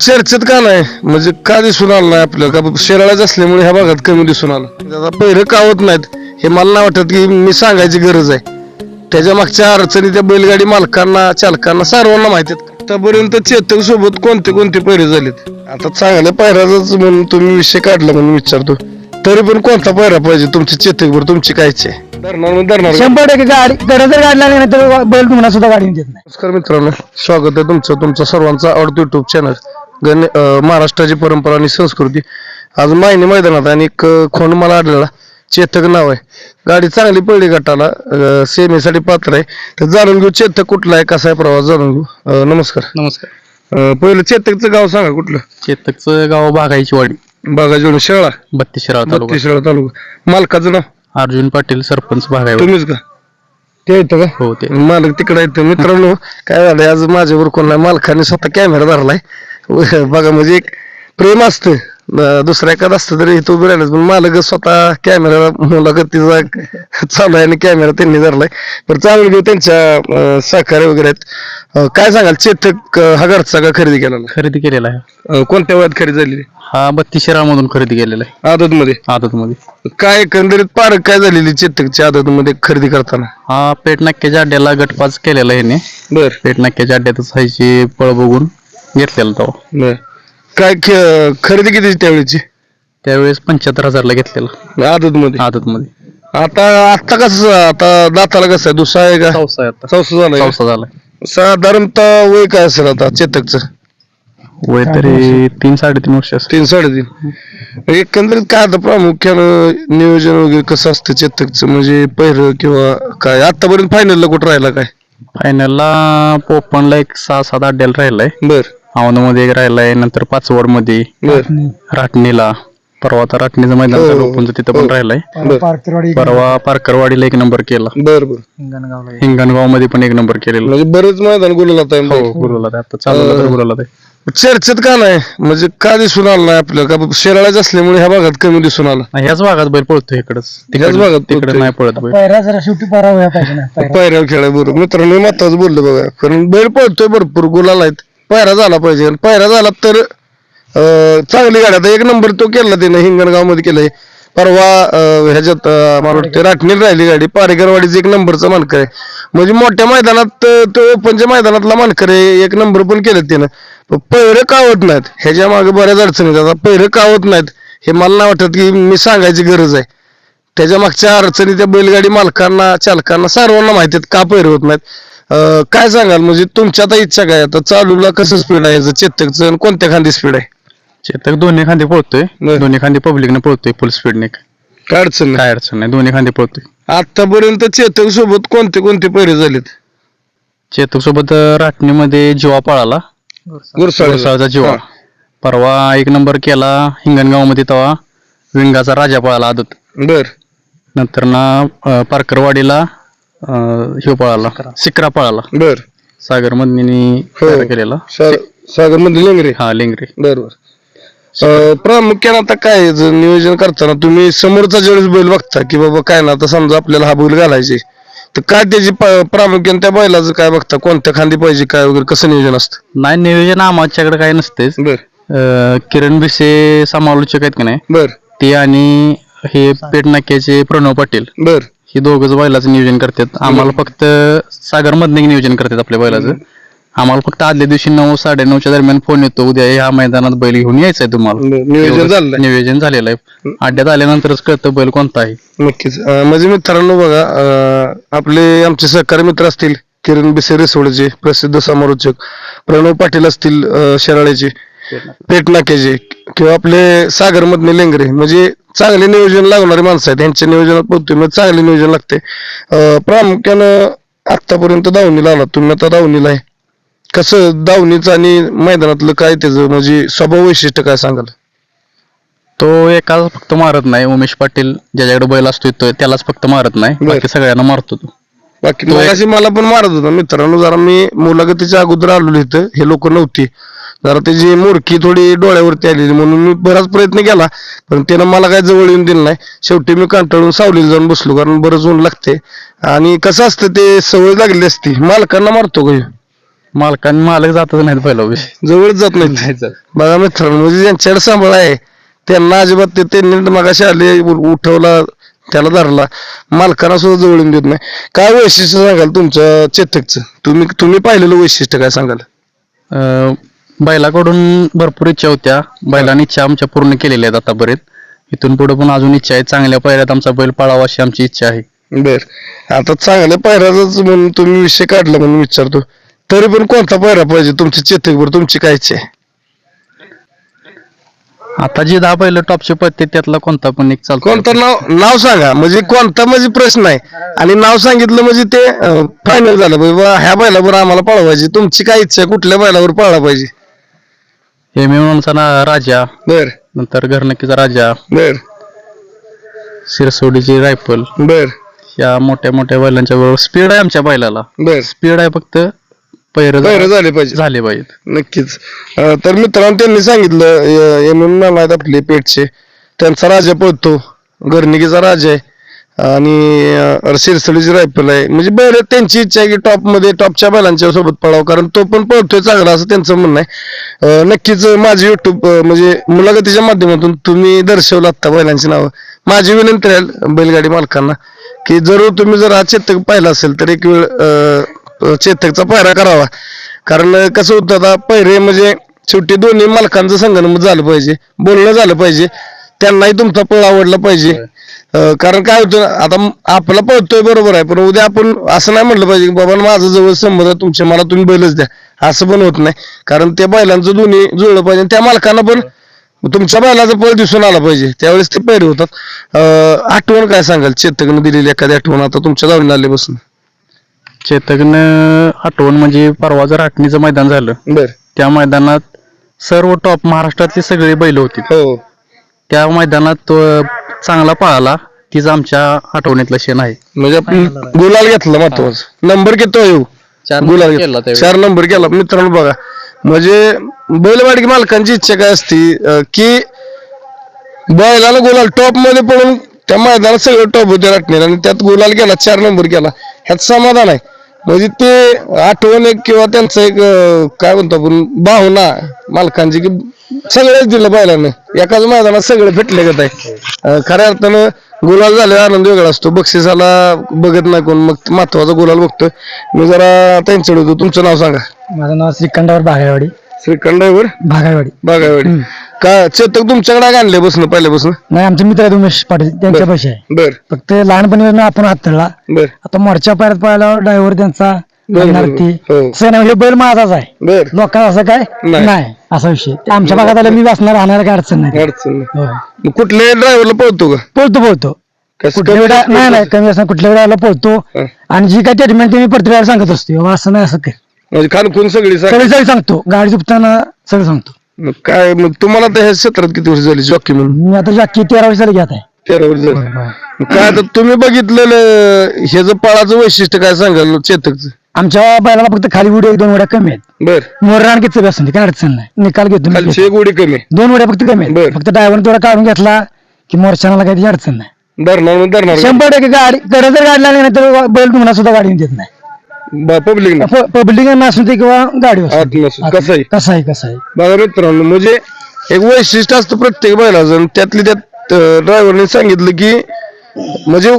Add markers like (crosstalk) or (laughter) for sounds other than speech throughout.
चर्चेत का नाही? म्हणजे का दिसून आलं नाही आपल्याला का शेराळाच असल्यामुळे ह्या भागात कमी दिसून आलं? त्याचा पहिलं कावत नाहीत? हे मला नाही वाटत की मी सांगायची गरज आहे. त्याच्या मागच्या अडचणी त्या बैलगाडी मालकांना चालकांना सर्वांना माहिती आहेत. आतापर्यंत चेतक सोबत कोणते कोणते पैरे झालेत? आता चांगल्या पैराच म्हणून तुम्ही विषय काढला म्हणून विचारतो. तरी पण कोणता पैरा पाहिजे तुमची चेतक वर तुमची काय इच्छा आहे म्हणजे धरणार. शंभर टक्के गाडी गरज जर गाडी लागली नाही तर बैल तुम्हाला सुद्धा गाडी देत नाही. नमस्कार मित्रांनो. स्वागत आहे तुमचं तुमचं सर्वांचा आवडतं युट्यूब चॅनल गण महाराष्ट्राची परंपरा आणि संस्कृती. आज मायनी मैदानात आणि एक खोंड मला आढळला. चेतक नाव आहे. गाडी चांगली पडली गटाला. अं, सेमीसाठी पात्र आहे. तर जाणून घेऊ चेतक कुठला आहे कसा आहे प्रवास जाणून घेऊ. अं, नमस्कार. नमस्कार. अं, पहिलं चेतकचं गाव सांगा कुठलं? चेतकचं गाव बागायची वाडी बागा जोडून शेळा? बत्तीस शिराळा तालुका तालुका. मालकाचं नाव? अर्जुन पाटील सरपंच बागायवाडी. तुम्हीच का? ते येतं का? हो ते. मालक तिकडे येतं मित्रांनो काय झालंय आज माझ्यावर कोण नाही मालकाने स्वतः कॅमेरा धरलाय. (laughs) बघा म्हणजे एक प्रेम असतं. दुसरं एखादं असतं तरी तो उभं राहिलं पण मालक स्वतः कॅमेरा मुलाखतीचा (laughs) चालू आहे आणि कॅमेरा त्यांनी धरलाय. पण चांगलं घेऊ त्यांच्या सहकार्य वगैरे आहेत. काय सांगाल? चेतक हा घरचा का खरेदी केला खरेदी केलेला आहे. कोणत्या वयात खरेदी झालेली? हा बत्तीस शिराळमधून खरेदी केलेला आहे. आदत मध्ये आदत मध्ये काय एकंदरीत पारख काय झालेली चेतकच्या आदत मध्ये खरेदी करताना? हा पेट नाक्याच्या अड्ड्याला गटपास केलेला आहे ह्याने. बर. पेट नाक्याच्या अड्ड्यातच हायची पळ बघून. घेतलेला तो. बर. काय ख- खरेदी किती त्यावेळीची? त्यावेळेस पंच्याहत्तर हजारला घेतलेला. आदत मध्ये आदत मध्ये आता आता कसं आता दाताला कसं आहे? दुसरा आहे का? चौसा आहे आता. चौसा झालाय? चौसा झालाय साधारणतः वय काय असेल आता चेतकचं? वय तरी तीन साडेतीन वर्ष असेल. तीन साडेतीन. एकंदरीत काय आता प्रामुख्यानं नियोजन वगैरे कसं असतं चेतकचं? म्हणजे पहिरं किंवा काय? आतापर्यंत फायनलला कुठं राहिला काय? फायनलला पोपनला एक सहा सात अड्ड्याला राहिलाय. बर. मध्ये एक राहिलाय नंतर पाचवडमध्ये बर. राटणीला. परवा आता राटणीचं मैदान हो, चालू हो, पण तिथं पण हो. राहिलाय. पारकरवाडी परवा पारकरवाडीला एक नंबर केला. बर बर. हिंगणगावला हिंगणगावमध्ये पण एक नंबर केलेला. म्हणजे बरेच मैदान गुलाला हो गुरुला आता चालू तर गुरुला चर्चेत का नाही? म्हणजे का दिसून आलं नाही आपल्याला? का शेराळाच असल्यामुळे ह्या भागात कमी दिसून आलं? ह्याच भागात बैल पळतो इकडच. ह्याच भागात तिकडे पळतोय. नाही पळत बैल. जरा शेवटी पाहिजे ना पैरा. पायऱ्यावर खेळाय बरोबर मित्रांनो महत्वाचं बोललं बघा. कारण बैल पळतोय भरपूर गुलाल आहेत. पायरा झाला पाहिजे. आणि पायरा झाला तर अं, चांगली गाडी. आता एक नंबर तो केला त्याने हिंगणगावमध्ये केलाय. परवा अं, ह्याच्यात अं, मला वाटतं राटणीत राहिली गाडी. पारेकरवाडीचा एक नंबरचा मानकर आहे. म्हणजे मोठ्या मैदानात अं, तो ओपनच्या मैदानातला मानकर आहे. एक नंबर पण केलं त्यानं. पण का कावत नाहीत? ह्याच्या मागे बऱ्याच अडचणी आहेत. आता का कावत नाहीत? हे मला नाही वाटत की मी सांगायची गरज आहे. त्याच्या मागच्या अडचणी त्या बैलगाडी मालकांना चालकांना सर्वांना माहिती आहेत का पैर होत नाहीत? अं, काय सांगाल? म्हणजे तुमच्या आता इच्छा काय? आता चालूला कसं स्पीड आहे? याचं चेतकचं आणि कोणत्या खांदी स्पीड आहे? चेतक दोन्ही खांदे पळतोय. बर. दोन्ही खांदे पब्लिकने पळतोय फुल स्पीडने काय अडचण नाही. काय अडचण नाही. दोन्ही खांदे पळतोय. आतापर्यंत चेतक सोबत कोणते कोणते पैरे झालेत? चेतक सोबत राटणीमध्ये जीवा पळाला. गुरसाळचा. जीवा. हा. परवा एक नंबर केला हिंगणगावमध्ये तेव्हा. विंगाचा राजा पळाला आदत. बर. नंतर ना अं, पारकरवाडीला अं, ह्यो पळाला. सिकरा. पळाला. बर. सागर मधनी हो. केलेला. सागरमध्ये लेंगरे. हा लेंगरे. बर बर. अं, प्रामुख्यानं आता काय जर नियोजन करताना तुम्ही समोरचा ज्यावेळेस बैल बघता की बाबा काय ना आता समजा आपल्याला हा बैल घालायचे तर काय त्याची प- प्रामुख्याने त्या बैलाचं काय बघता? कोणत्या खांदी पाहिजे काय वगैरे कसं नियोजन असतं? नाही नियोजन आमच्याकडे काही नसतेच बर. अं, किरण भिसे समालोचक आहेत की नाही? बर. ते आणि हे पेट नाक्याचे प्रणव पाटील. बर. हे दोघच बैलाचं नियोजन करतात. आम्हाला फक्त सागर मधनं नियोजन करतात आपल्या बैलाचं. आम्हाला फक्त आदल्या दिवशी नऊ साडे नऊच्या दरम्यान फोन येतो. उद्या ह्या मैदानात बैल घेऊन यायचंय तुम्हाला. बर, नियोजन झालंय नियोजन झालेलं आहे. अड्ड्यात आल्यानंतरच कळतं बैल कोणता आहे. नक्कीच. अं, म्हणजे मित्रांनो बघा अं, आपले आमचे सहकारी मित्र असतील किरण बिसे रेसोडचे प्रसिद्ध समालोचक प्रणव पाटील असतील अं, शराळेचे पेटनाक्याचे किंवा आपले सागर मधले लेंगरे. म्हणजे चांगले नियोजन लागणारे माणसं आहेत. त्यांच्या नियोजनात पोहतोय म्हणजे चांगले नियोजन लागते अं, प्रामुख्यानं आतापर्यंत दावणीला आला. तुम्ही आता दावणीला आहे. कसं दावणीचं आणि मैदानातलं काय त्याचं म्हणजे स्वभाव वैशिष्ट्य काय सांगाल? तो एकाच फक्त मारत नाही. उमेश पाटील ज्याच्याकडे बैल असतो तो त्यालाच फक्त मारत नाही. बर. बाकी सगळ्यांना मारतो तो. बाकी तो एक- मगाशी मला पण मारत होता. मित्रांनो जरा मी मुलाखतीच्या अगोदर आलेलो इथं. हे लोक नव्हती. जरा त्याची मुरकी थोडी डोळ्यावरती आलेली म्हणून मी बराच प्रयत्न केला पण त्यानं मला काय जवळ येऊन दिलं नाही. शेवटी मी कंटाळून सावलीला जाऊन बसलो कारण बरंच ऊन लागते आणि कसं असतं ते सवय लागली असती. मालकांना मारतो का ह्यो? मालकांनी मालक जातच नाहीत पहिला विषय जवळच जात नाही जात. बघा मित्रांनो म्हणजे ज्यांच्याकडे सांभाळ आहे त्यांना अजिबात ते त्यांनी मगाशी आले उ- उठवला त्याला धरला. मालकांना सुद्धा जवळून देत नाही. काय वैशिष्ट्य सांगाल तुमच्या चेतकचं? तुम्ही तुम्ही पाहिलेलं वैशिष्ट्य काय सांगाल? अं, बैलाकडून भरपूर इच्छा होत्या. बैलांनी इच्छा आमच्या पूर्ण केलेल्या आहेत आतापर्यंत. इथून पुढे पण अजून इच्छा आहे. चांगल्या पायऱ्यात आमचा बैल पळावा अशी आमची इच्छा आहे. बर. आता चांगल्या पायऱ्याचाच म्हणून तुम्ही विषय काढला म्हणून विचारतो. तरी पण कोणता पायरा पाहिजे? तुमच्या चेतकवर तुमची काय इच्छा आहे? आता जे दहा बैल टॉपचे पत्ते त्यातला कोणता पण एक चालतो. कोणतं नाव नाव सांगा. म्हणजे कोणता म्हणजे प्रश्न आहे. आणि नाव सांगितलं म्हणजे ते फायनल झालं. पाहिजे बा, ह्या बैलावर आम्हाला पळवायची. तुमची काय इच्छा आहे? कुठल्या बैलावर पळला पाहिजे? एम एमचा ना राजा. बर. नंतर घरनक्कीचा राजा. बर. सिरसोडीची रायफल. बर. या मोठ्या मोठ्या बैलांच्या बरोबर स्पीड आहे आमच्या बैलाला. बर. स्पीड आहे फक्त पैर झाले. पाहिजे. झाले पाहिजेत. नक्कीच. अं, तर मित्रांनो त्यांनी सांगितलं नाव आहेत आपले पेठचे. त्यांचा राजा पळतो. गर्निकीचा राजा आहे. आणि अं, शिरसडीची रायफल आहे. म्हणजे बरं त्यांची इच्छा आहे की टॉपमध्ये टॉपच्या बैलांच्या सोबत पळावं. कारण तो पण पळतोय चांगला असं त्यांचं म्हणणं आहे. अं, नक्कीच माझी युट्यूब म्हणजे मुलाखतीच्या माध्यमातून तुम्ही दर्शवलं आता बैलांची नावं. माझी विनंती राहील बैलगाडी मालकांना की जरूर तुम्ही जर हा चेतक पाहिला असेल तर एक वेळ अं, चेतकचा पायरा करावा. कारण कसं होतं आता पहिरे म्हणजे शेवटी दोन्ही मालकांचं संगणमत झालं पाहिजे बोलणं झालं पाहिजे त्यांनाही तुमचा पळ आवडला पाहिजे. कारण काय होतं आता आपला पळतोय बरोबर आहे पण उद्या आपण असं नाही म्हटलं पाहिजे की बाबा माझं जवळ संबंध आहे तुमच्या मला तुम्ही बैलच द्या. असं पण होत नाही. कारण त्या बैलांचं दोन्ही जुळलं पाहिजे त्या मालकांना पण तुमच्या बैलाचा पळ दिसून आला पाहिजे. त्यावेळेस ते पैरे होतात. अं, आठवण काय सांगाल? चेतकनं दिलेली एखादी आठवण आता तुमच्या जाऊन आले बसून चेतकनं आठवण म्हणजे परवाचं राटणीचं मैदान झालं बर. त्या मैदानात सर्व टॉप महाराष्ट्रातली सगळी बैल होती. हो. त्या मैदानात तो चांगला पळाला तीच आमच्या आठवणीतलं शेण आहे. म्हणजे आपण गुलाल घेतला महत्वाचं. नंबर किती येऊ चार गुलाल केला घेतला त्यावेळी. चार नंबर केला. मित्रांनो बघा म्हणजे बैलवाडी मालकांची इच्छा काय असती अं, की बैलाला गुलाल टॉपमध्ये पडून त्या मैदानात सगळं टॉप होते राटणार आणि त्यात गुलाल गेला चार नंबर केला. ह्यात समाधान आहे. म्हणजे ते आठवण एक किंवा त्यांचं एक काय म्हणतो आपण भावना मालकांची की सगळेच दिलं बैलानं. एकाच मैदानात सगळे भेटले गत आहे खऱ्या अर्थानं गुलाल झाले आनंद वेगळा असतो. बक्षिसाला बघत नाही कोण मग महत्त्वाचा गुलाल बघतोय. मी जरा त्यांच्याकडे होतो. तुमचं नाव सांगा. माझं नाव श्रीखंडावर भागायवाडी श्रीखंडावर? भागायवाडी बागावाडी का चेतक तुमच्याकडे काय आणले बसणं पहिल्यापासून? नाही आमचे मित्र आहेत उमेश पाटील त्यांच्या पैसे आहे बर. फक्त लहानपणी आपण हातळला बर. आता मोर्चा पायऱ्यात पळाला ड्रायव्हर त्यांचा हो. हे बैल माझाच आहे. बर. लोकांना असं काय? नाही. नाही असा विषय. ते आमच्या भागात आलं मी वाचणार राहणार काय अडचण नाही. अडचण नाही. हो. मग कुठल्या ड्रायव्हरला पळतो का? पळतो पळतो. कसं कुठल्या वेळा नाही नाही कमी असं कुठल्या वेळेला पळतो. हा. आणि जी काय ट्रीटमेंट मी प्रत्येक वेळेला सांगत असतो बाबा असं नाही असं कर म्हणजे खानखून सगळी सांग सगळं सगळं सांगतो. गाडी झुपताना सगळं सांगतो. मग काय मग तुम्हाला तर ह्या क्षेत्रात किती वर्ष झाली जॉकी म्हणून? मी आता जाकी तेरा वर्षाला घेत आहे तेरा वर्ष झाली. मग काय आता तुम्ही बघितलेलं ह्याचं पळाचं वैशिष्ट्य काय सांगाल चेतकचं? आमच्या बैलाला फक्त खाली उड्या एक दोन उड्या कमी आहेत. बर. मोरण किती असते काय अडचण नाही. निकाल घेतो मी खालची घेतो. एक उडी कमी. दोन उड्या फक्त कमी बर. आहेत फक्त ड्रायव्हर थोडा काढून घेतला की मोर्चानाला काही अडचण नाही. धरणार मग धरणार. शंभर टक्के गाडी कडे जर गाडी लागली नाही तर बैल तुम्हाला सुद्धा गाडी देत नाही. पब्लिक ना पब्लिक नसून ते किंवा गाडी. कसं आहे? कसं आहे कसं आहे बघा मित्रांनो म्हणजे एक वैशिष्ट्य असतं प्रत्येक बैलाचं. त्यातली त्यात ड्रायव्हरने सांगितलं की म्हणजे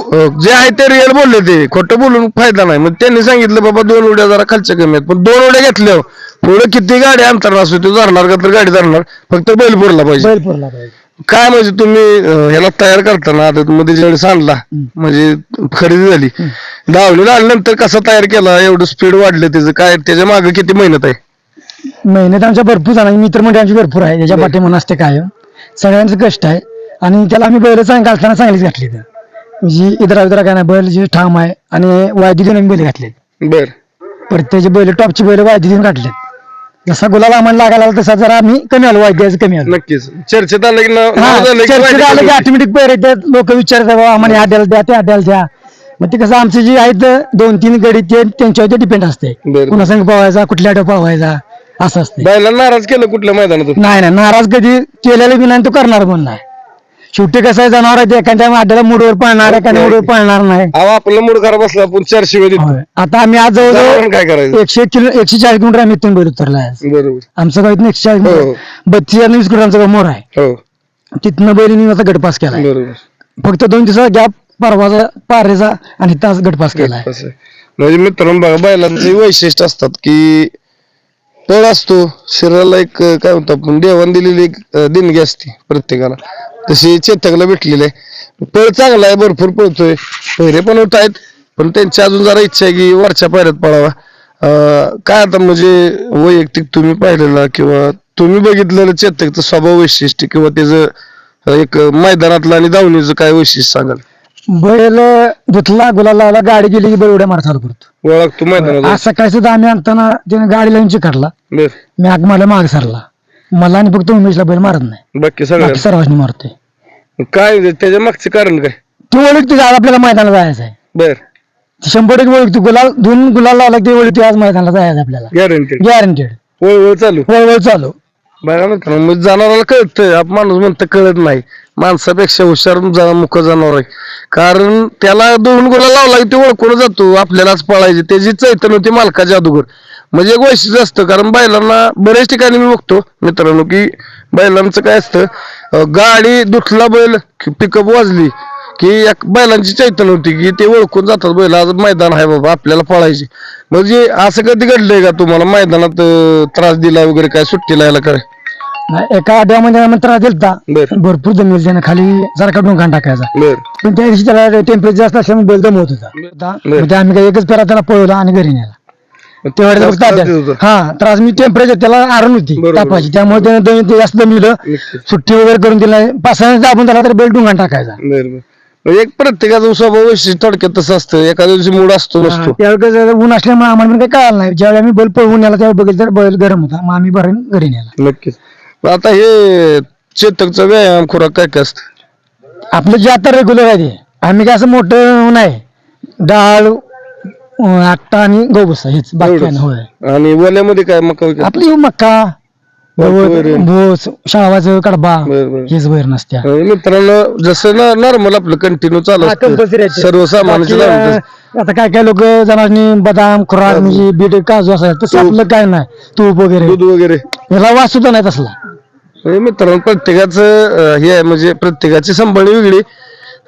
जे आहे ते रिअल बोलले ते. खोटं बोलून फायदा नाही. मग त्यांनी सांगितलं बाबा दोन उड्या जरा खालच्या कमी आहेत. पण दोन उड्या घेतल्या पुढे किती गाडी अंतर असू ते धरणार का तर गाडी धरणार. फक्त बैल पुरला पाहिजे. बैल पुरला पाहिजे. काय म्हणजे तुम्ही ह्याला तयार करताना आता मध्ये ज्यावेळेस आणला म्हणजे खरेदी झाली. धावलेला आल्यानंतर कसा तयार केला? एवढं स्पीड वाढलं त्याचं काय? त्याच्यामागे किती मेहनत आहे? मेहनत आमच्या भरपूर जणांची मित्रमंडळी आमची भरपूर आहे. त्याच्या पाठी म्हणून असते काय. सगळ्यांचं कष्ट आहे. आणि त्याला आम्ही बैल चांग घालताना चांगलीच घातली तर म्हणजे इतरा इतरा काय नाही. बैल जे ठाम आहे. आणि वायदी देऊन आम्ही बैल घातले बर. परत त्याचे बैल टॉपचे बैल वायदी देऊन घातलेत जसा गुलाल आम्हाला लागायला लागला तसा जरा आम्ही कमी आलो वायद्याचं कमी आलो. नक्कीच. चर्चेत आलं की नाव- नाव झालं की चर्चेत आलं की. ऑटोमॅटिक पैर येतात लोक विचारतात बाबा आम्हाला ह्या द्याल द्या त्या द्याल द्या. मग ते कसं आमचे जे आहेत दोन तीन गडी ते त्यांच्यावर डिपेंड असते. बरं. कुणा संघ पळवायचा कुठल्या आठव पळवायचा असं असते. नाराज केलं कुठल्या मैदानातून? नाही नाही नाराज कधी केलेलं बी नाही तो करणार पण नाही. शेवटी कसं आहे जनावर आहे एखाद्या अड्ड्याला मुडवर पळणार एखाद्या मुडवर पळणार नाही. अहो आपला मूड खराब असला आपण चारशे वेळ देतो होय. आता आम्ही आज जवळजवळ जनावरांना काय करायचं? एकशे किलो एकशे चाळीस किलोमीटर आम्ही इथून बैल उतरला आहे. बरोबर. आमचं गाव इथून एकशे चाळीस हो. किलोमीटर बत्तीस आणि वीस किलोमीटर गाव मोर आहे. हो. तिथनं बैलीने आता गटपास बरोबर. फक्त दोन दिवसाचा गॅप परवाचा पारेचा आणि तास गटपास केलाय असं आहे. म्हणजे मित्रांनो बघा बैलांचे वैशिष्ट्य असतात की पळ असतो शरीराला एक अं, काय म्हणतो आपण देवान दिलेली एक अं, देणगी असते प्रत्येकाला. तशी चेतकला भेटलेली आहे. पळ चांगला आहे भरपूर पळतोय. पहिरे पण होत आहेत पण त्यांची अजून जरा इच्छा आहे की वरच्या पायऱ्यात पळावा. काय आता म्हणजे वैयक्तिक तुम्ही पाहिलेला किंवा तुम्ही बघितलेलं चेतकचं स्वभाव वैशिष्ट्य किंवा त्याचं एक मैदानातलं आणि धावणीचं काय वैशिष्ट्य सांगाल? बैल धुतला गुलाल लावला गाडी गेली की बैल उड्या मार चालू करतो. ओळखतो मैदानात. आज सकाळी सुद्धा आम्ही आणताना त्याने गाडी लावून चिकटला मी आग मला माग सरला. मला आणि फक्त उमेशला बैल मारत नाही. बाकी सगळं. बाकी सर्वांनी मारतोय. काय ते- त्याच्या मागचं कारण काय? ती ओळखते आज आपल्याला मैदानाला जायचं आहे. बर. ती शंभर टक्के ओळखते. गुलाल दोन गुलाल लावला की ओळखते आज मैदानाला जायचं आपल्याला. गॅरंटेड गॅरंटेड वळ वळ चालू. वळवळ चालू. बघा मित्रांनो जनावराला कळतं आप माणूस म्हणतं कळत नाही. माणसापेक्षा हुशार मुख जनावर आहे. कारण त्याला दोन गोळा लावला की ते ओळखून जातो. आपल्यालाच पळायचे. त्याची चैतन्य होती मालका जादूगर म्हणजे एक वैशिष्ट्य असतं कारण बैलांना बऱ्याच ठिकाणी मी बघतो मित्रांनो की बैलांचं काय असतं गाडी दुठला बैल पिकअप वाजली की एक बैलांची चैतन्य होती की ते ओळखून जातात बैल आज मैदान आहे बाबा आपल्याला पळायचे. म्हणजे असं कधी घडलंय का तुम्हाला मैदानात त्रास दिला वगैरे काय सुट्टीला यायला काय? एका अड्ड्यामध्ये आम्ही त्रास दिलता. भरपूर जमीन त्याने खाली सारखा डोंगान टाकायचा. पण त्या दिवशी त्याला टेम्परेचर जास्त असल्यामुळे बैल दमवत होता. ते आम्ही काही एकच पेरा त्याला पळवला आणि घरी नेला. तेवढ्या फक्त होता. हा त्रास मी टेम्परेचर त्याला आरण होती. बरोबर. तापाची. त्यामुळे त्याने दम- ते जास्त दमिलं. सुट्टी वगैरे करून दिला पाच सहा आपण त्याला तर बेल डोंगान टाकायचा. बर बर म्हणजे एक प्रत्येकाचा स्वभाव वैशिष्ट्य थोडक्यात तसं असतं. एखाद्या दिवशी मूड असतो नसतो. त्यावेळी ऊन असल्यामुळे आम्हाला पण काही कळालं नाही. ज्यावेळी आम्ही बैल पळवून नेला त्यावेळी बघितलं तर बैल गरम होता. मग आम्ही भरून घरी नेला. नक्कीच. मग आता हे चेतकचा व्यायाम खुराक काय काय असतं? आपलं जे आता रेग्युलर आहे ते. आम्ही काय असं मोठं नाही. डाळ अं, आट्टा आणि गहूभुसा हेच बाकी होय. आणि वल्यामध्ये काय मका वगैरे? आपली मक्का गवत, वैरण. भोस शाळाचं कडबा बरं, बरं. हेच वैर नसत्या. अं, मित्रांनो जसं ना नॉर्मल आपलं कंटिन्यू चालू हा, compulsory बाकी, लावून अं, आता काय काय लोक जनावरांनी बदाम खुराक म्हणजे बीट काजू असं तसं तूप. आपलं काय नाही. तूप वगैरे. दूध वगैरे. याला वास सुद्धा नाही तसला. मित्रांनो प्रत्येकाचं अं, हे आहे म्हणजे प्रत्येकाची संभाळणी वेगळी.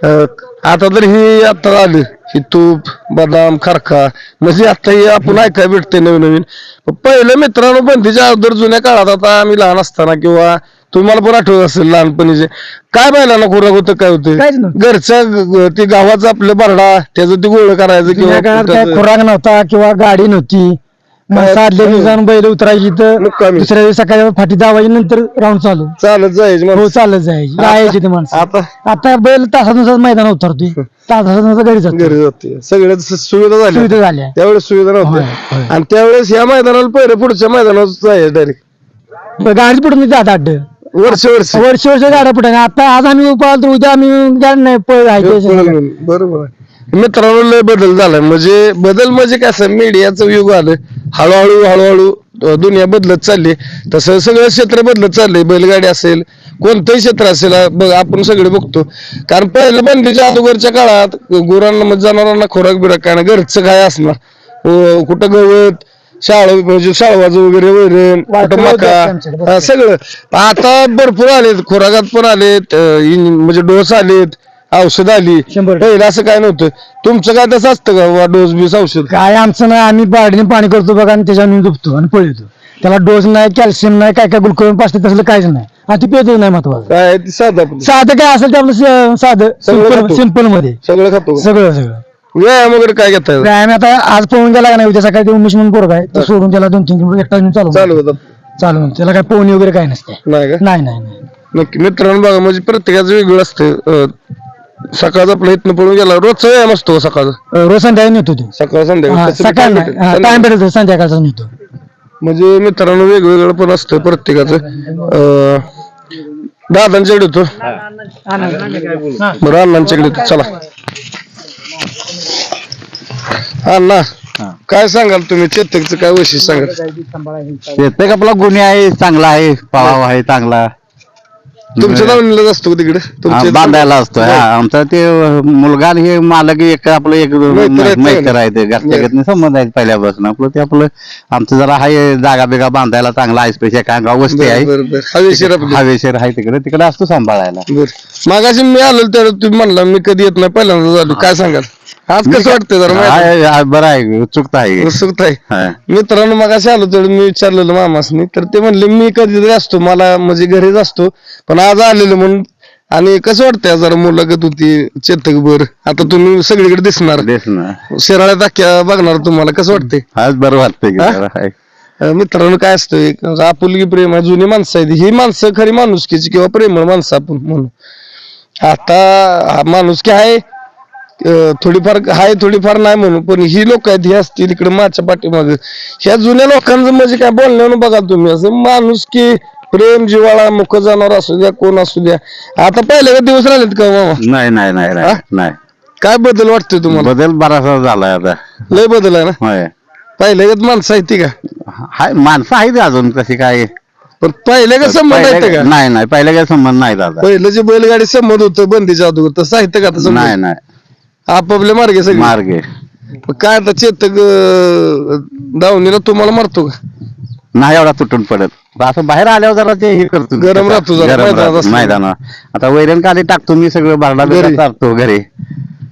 अं, आता तर ही आता आलं ही तूप बदाम खरखा म्हणजे आता हे आपण ऐकाय भेटते नवीन नवीन पण पहिलं मित्रांनो बंदीच्या अगोदर जुन्या काळात आता आम्ही लहान असताना किंवा तुम्हाला पण आठवत असेल लहानपणीचे. काय बैलांना खुराक होतं काय होतं? नव्हतं. घरच्या ते गावाचं आपलं बरडा त्याचं ते गोळ करायचं जुन्या काळात काय कुठं- खुराक नव्हता किंवा गाडी नव्हती. बैल उतरायची तर मुक्कामी. दुसऱ्या दिवशी सकाळी फाटी दावायची नंतर राऊंड चालू. चालत जायचं हो माणसं. चालत जायची. जायची ते माणसं. आता आता बैल तासानुसार मैदान उतरतोय. तासानुसार घरी जातो घरी जाते सगळ्याच सुविधा झाल्या. सुविधा झाल्या. त्यावेळेस सुविधा होय, नव्हत्या. आणि त्यावेळेस या मैदानाला पहिले पुढच्या मैदानावर जायचं डायरेक्ट गाडी पडून जात अड्ड वर्ष वर्ष. वर्ष वर्ष गाड्या पडून आता आज आम्ही पाहतो उद्या आम्ही गाडी नाही पळ आहे बरोबर आहे. मित्रांनो लय बदल झालाय. म्हणजे बदल म्हणजे काय असं मीडियाचं युग आलं. हळूहळू हळूहळू दुनिया बदलत चालली. तसं सगळं क्षेत्र बदलत चाललंय. बैलगाडी असेल कोणतंही क्षेत्र असेल बघ, आपण सगळे बघतो. कारण पहिलं बंदीच्या अगोदरच्या काळात गुरांना म्हणजे जनावरांना खोराक बिराक काय घरचं काय असणार. अं, कुठं गवत शाळ म्हणजे शाळवाचं वगैरे वैरण कुठं मका हा, सगळं. आता भरपूर आलेत खोराकात पण आलेत म्हणजे डोस आलेत. औषध आली. शंभर टक्के. पहिलं असं काय नव्हतं. तुमचं काय तसं असतं का? डोस बीस औषध? काय आमचं नाही. आम्ही बाडीने पाणी करतो बघा आणि त्याच्यावर नेऊन झोपतो आणि पळतो त्याला डोस नाही कॅल्शियम नाही काय काय ग्लुकोज पाचते तसलं काहीच नाही. आणि ती पेतच नाही महत्वाचं. काय? ते साधं आपलं. साधं काय असेल ते आपलं स- साधं सगळं सिंपल खातो. सिंपलमध्ये सगळं खातो. का? सगळं सगळं. व्यायाम वगैरे काय घेता येतं? व्यायाम आता आज पळून गेला का नाही? उद्या सकाळी ते उमेश म्हणून पोरग आहे. ते सोडून त्याला दोन तीन किलोमीटर एकटा नेऊन चालू चालू होतं. चालू त्याला काय पोहणी वगैरे काय नसते. नाही का? नाही नाही नाही. नक्की. मित्रांनो बघा म्हणजे प्रत्येकाचं वेगळं असतं. अं, सकाळचं आपलं इथनं पळून गेला. रोजचा व्यायाम असतो का सकाळचा. रोज संध्याकाळी नेतो तो? सकाळ हा, संध्याकाळ तसं सकाळ नाही. भेटेल. संध्याकाळचा नेतो. म्हणजे मित्रांनो वेगवेगळं पण असतं प्रत्येकाचं. अं, दादांच्याकडे होतो बरं अण्णांच्याकडे येतो. चला. अण्णा काय सांगाल तुम्ही? चेतकचं काय वैशिष्ट्य सांगाल? प्रत्येक आपला गुन्हे आहे चांगला आहे पळाव आहे चांगला. तुमच्या असतो का तिकडे? हा, तुमच्या बांधायला असतो हा आमचा ते मुलगा आणि हे मालक एक आपलं एक मैत्र आहेत मैत्र ना? आहे ते घरच्या घरचे संबंध आहेत पहिल्यापासून. आपलं ते आपलं आमचं जरा आहे जागा बिगा बांधायला चांगला आहे स्पेशल काय गाव वस्ती आहे. बरं, बरं. हवेशीर आपली. हवेशीर आहे तिकडे तिकडे असतो सांभाळायला. बर. मागाशी मी आलो तर तुम्ही म्हणला मी कधी येत नाही पहिल्यांदा झालो काय सांगाल? आज कसं वाटतंय जरा माहिती? आहे, आहे, बरं आहे उत्सुकता आहे. उत्सुकता आहे. हा. मित्रांनो मग असे आलो तर मी विचारलेलं मामासनी. तर ते म्हणले मी कधीतरी असतो मला म्हणजे घरीच असतो पण आज आलेलो म्हणून. आणि कसं वाटतंय जरा मुलाखत होती चेतक बर आता तुम्ही सगळीकडे दिसणार. तेच ना शिराळ्यात अख्ख्या बघणार तुम्हाला कसं वाटतंय? आज बरं वाटतंय की हा? जरा आहे. अं, मित्रांनो काय असतं एक आपुलकी प्रेम आहे जुनी माणसं आहेत. ही माणसं खरी माणुसकीची किंवा प्रेमळ माणसं आपण म्हणू. आता हा माणुसकी आहे थोडीफार आहे थोडीफार नाही म्हणू पण ही लोक आहेत ही असतील इकडे माझ्या पाठीमाग. ह्या जुन्या लोकांचं म्हणजे काय बोलण्यानं बघा तुम्ही. असं माणुसकी प्रेम जिवाळा मुख जनावर असू द्या कोण असू द्या. आता पहिले का दिवस राहिलेत का मामा? नाही नाही नाही नाही, हा? नाही काय बदल वाटतोय तुम्हाला? बदल बराचसा झालाय आता. लय बदल आहे ना? होय. पहिले का माणसं आहेत ती का? हाय माणसं आहेत अजून कशी काय पण पहिले का संबंध आहेत का? नाही नाही पहिल्या काही संबंध नाही दादा पहिलं जे बैलगाडी संबंध होतं बंदीच्या अगोदर तसं आहे का आता संबंध? नाही नाही. आपापले मार्गे सगळे. मार्गे. काय आता चेतक अं, दावणीला तुम्हाला मारतो का? नाही एवढा तुटून पडत. असं बाहेर आल्यावर जरा ते हे करतो गरम राहतो जरा, गरम मैदानात राहतो, असतो. मैदानावर. आता वैरण काली टाकतो मी सगळं बारडा बिरडा घरी. घरी.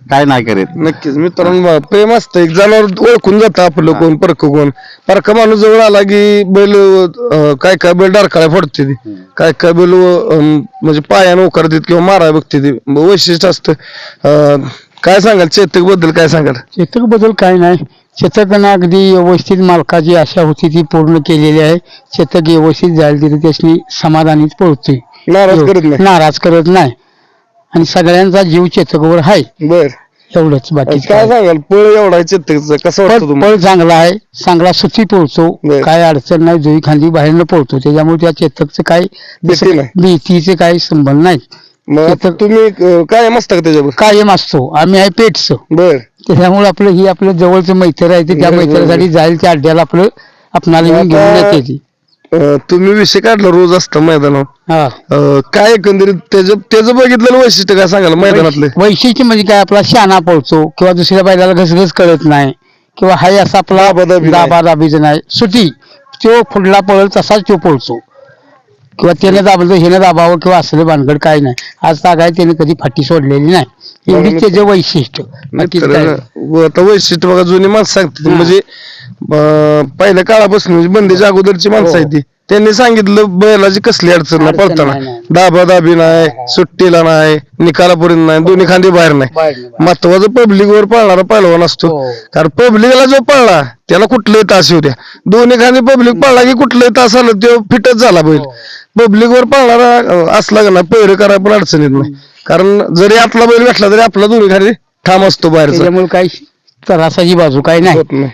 काय नाही करीत. नक्कीच. मित्रांनो बघा, प्रेम असतं. एक जनावर ओळखून जातं आपलं कोण परक कोण. परका माणूस जवळ आला की बैल अं, काय काय बैल डारकाळ्या फोडते ती. काय काय बैल अं, म्हणजे पायानं उकारतात किंवा माराय बघते ती. मग वैशिष्ट्य असतं. अं, काय सांगाल? चेतकबद्दल काय सांगाल? चेतकबद्दल काय नाही. चेतकनं अगदी व्यवस्थित मालकाची आशा होती ती पूर्ण केलेली आहे. चेतक व्यवस्थित जायला तिथे त्याची समाधानीच पळतोय नाराज करत नाही. नाराज करत नाही. आणि सगळ्यांचा जीव चेतकवर आहे. बर. एवढंच बाकी काय सांगाल? पळ एवढा आहे चेतकचं. कसं वाटतं पळ तुम्हाला? पळ चांगला आहे. चांगला सुखी बर. काय अडचण नाही. जुई खांदी बाहेरनं पोळतो. त्याच्यामुळे त्या चेतकचं काय भीती नाही. भीतीचे काही संबंध नाही मग आता तुम्ही अं, काय मस्त का त्याच्यावर? कायम असतो. आम्ही आहे पेटचं. बर. त्याच्यामुळे आपलं ही आपलं जवळचं मैत्र आहे ते त्या मैत्रीसाठी जाईल त्या अड्ड्याला आपलं आपणाला येऊन घेऊन आता- येते ती. अं, तुम्ही विषय काढला रोज असता मैदानावर. हा. अं, काय एकंदरीत त्याचं त्याचं बघितलेलं वैशिष्ट्य काय सांगाल मैदानातले? वैशिष्ट्य म्हणजे काय? आपला शाना पळतो किंवा दुसऱ्या बैलाला घसघस कळत नाही किंवा हाय असा आपला दाबादाबी नाही. दाबादाबीचं नाही. सुटी. तो फुडला पळल तसाच तो पळतो. किंवा त्याने दाबलं तर दाबावं किंवा असलं भानगड काय नाही. आज काय त्याने कधी फाटी सोडलेली नाही. एवढीच त्याचं वैशिष्ट्य. बाकी आता वैशिष्ट्य बघा जुनी माणसं सांगतात म्हणजे अं, पहिल्या काळापासून म्हणजे बंदीच्या अगोदरची माणसं आहेत ती. त्यांनी सांगितलं बैलाची कसली अडचण नाही अडचण पळताना. नाही, नाही. दाबा दाबी नाही सुट्टीला नाही निकालापर्यंत नाही दोन्ही खांदी बाहेर नाही. बाहेर. महत्वाचं पब्लिक वर पळणारा पहिलवान असतो. हो. कारण पब्लिकला जो पळला त्याला कुठलंही तास येऊ द्या. दोन्ही खांदी पब्लिक पळला की कुठलंही तास आलं तो फिटच झाला बैल. हो. पब्लिक वर पळणारा असला का ना पैर करायला पण अडचण येत नाही. कारण जरी आपला बैल भेटला तरी आपला दोन्ही खाली ठाम असतो बाहेरचा. त्याच्यामुळे काही त्रासाची बाजू काही नाही. होत नाही.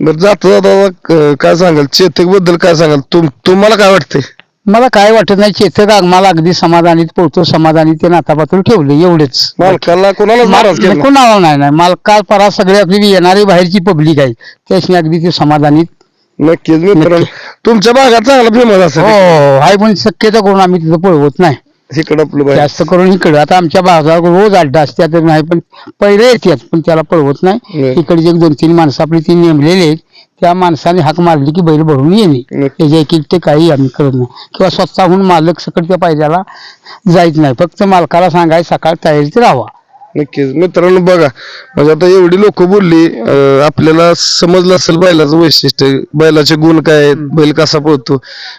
बरं जाता जाता क- काय सांगाल? चेतकबद्दल काय सांगाल? तुम तुम्हाला काय वाटतंय? मला काय वाटत नाही चेतक मला अगदी समाधानीत पोहतो समाधानी ते नातापात्र ठेवले एवढेच. मालकाला कोणाला नाराज केला नको नाव नाही नाही. मालका परा सगळे आपली येणारी बाहेरची पब्लिक आहे. त्याशी अगदी ते समाधानीत नक्कीच मित्रांनो. तुमच्या भागात चांगला फेमस हो असेल आहे पण शक्यता करून आम्ही तिथं पळवत नाही. इकडं आपलं बाहेर जास्त करून इकडं. आता आमच्या भागात रोज अड्डा असते तर नाही पण पहिले येतात पण त्याला पळवत नाही. इकडे एक दोन तीन माणसं आपली ती नेमलेली आहेत. त्या माणसाने हाक मारली की बैल भरून येणे. त्याच्या एक ते काही आम्ही करत नाही. किंवा स्वतःहून मालक सकट त्या पायद्याला जायच नाही. फक्त मालकाला सांगायचं सकाळ तयारीत राहावा. नक्कीच. मित्रांनो बघा. म्हणजे आता एवढी लोक बोलली अं, आपल्याला समजलं असेल बैलाचं वैशिष्ट्य बैलाचे गुण काय आहेत बैल कसा पळतो.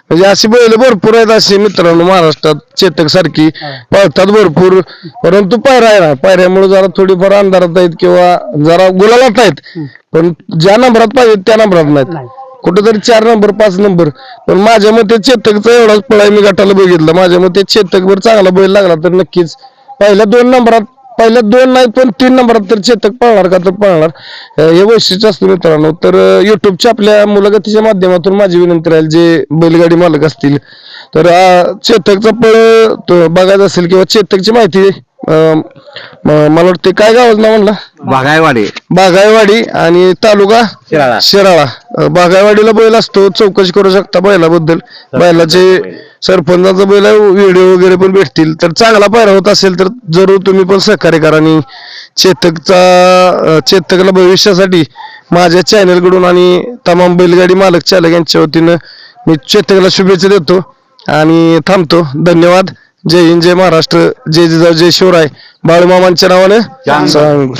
म्हणजे अशी बैल भरपूर आहेत असे मित्रांनो महाराष्ट्रात चेतक सारखी पळतात भरपूर. परंतु पायऱ्या आहे ना पायऱ्यामुळे जरा थोडीफार अंधारात आहेत किंवा जरा गुलालात आहेत. पण ज्या नंबरात पाहिजे त्या नंबरात नाहीत. कुठेतरी चार नंबर पाच नंबर. पण माझ्या मते चेतकचा एवढाच पळाय मी गटाला बघितलं. माझ्या मते चेतक वर चांगला बैल लागला तर नक्कीच. पहिल्या दोन नंबरात पहिल्या दोन नाही पण तीन नंबरात तर चेतक पळणार का तर पळणार. हे वैशिष्ट्य असतं मित्रांनो. तर युट्यूबच्या आपल्या मुलाखतीच्या माध्यमातून माझी विनंती राहील जे बैलगाडी मालक असतील. तर चेतकचा पळ तो बघायचा असेल किंवा चेतकची माहिती मला वाटते काय गावाचं नाव म्हणलं? बागायवाडी. बागायवाडी आणि तालुका शिराळा. शिराळा. बागायवाडीला बैल असतो चौकशी करू शकता बैलाबद्दल. बैलाचे सरपंचाचा बैल व्हिडिओ वगैरे पण भेटतील. तर चांगला पायरा होत असेल तर जरूर तुम्ही पण सहकार्य करा आणि चेतकचा चेतकला भविष्यासाठी माझ्या चॅनलकडून आणि तमाम बैलगाडी मालक चालक यांच्या वतीनं मी चेतकला शुभेच्छा देतो आणि थांबतो. धन्यवाद. जय हिंद जय महाराष्ट्र. जय जिजाऊ जय शिवराय. बाळूमामांच्या नावानं. सांग